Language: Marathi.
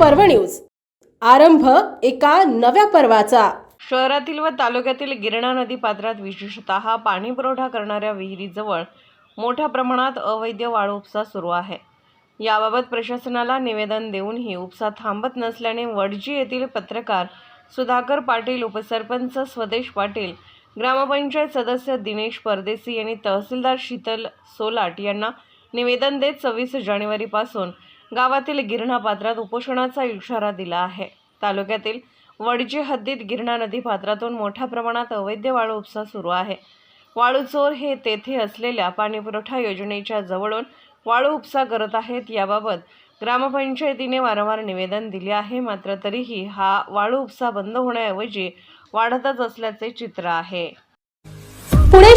पर्व न्यूज. आरंभ एका नव्या पर्वाचा. शहरातील व तालुक्यातील गिरणा नदी पात्रात विशेषतः पाणी पुरवठा करणाऱ्या विहिरीजवळ मोठ्या प्रमाणात अवैध वाळू उपसा सुरू आहे. याबाबत प्रशासनाला निवेदन देऊनही उपसा थांबत नसल्याने वडजी येथील पत्रकार सुधाकर पाटील उपसरपंच स्वदेश पाटील ग्रामपंचायत सदस्य दिनेश परदेसी यांनी तहसीलदार शीतल सोलाट यांना निवेदन देत सव्वीस जानेवारीपासून गावातील गिरणा पात्रात उपोषणाचा इशारा दिला आहे. तालुक्यातील वडजी हद्दीत गिरणा नदी पात्रातून मोठ्या प्रमाणात अवैध वाळू उपसा सुरू आहे. वाळू चोर हे तेथे असलेल्या पाणीपुरवठा योजनेच्या जवळून वाळू उपसा करत आहेत याबाबत ग्रामपंचायतीने वारंवार निवेदन दिले आहे. मात्र तरीही हा वाळू उपसा बंद होण्याऐवजी वाढतच असल्याचे चित्र आहे. पुणे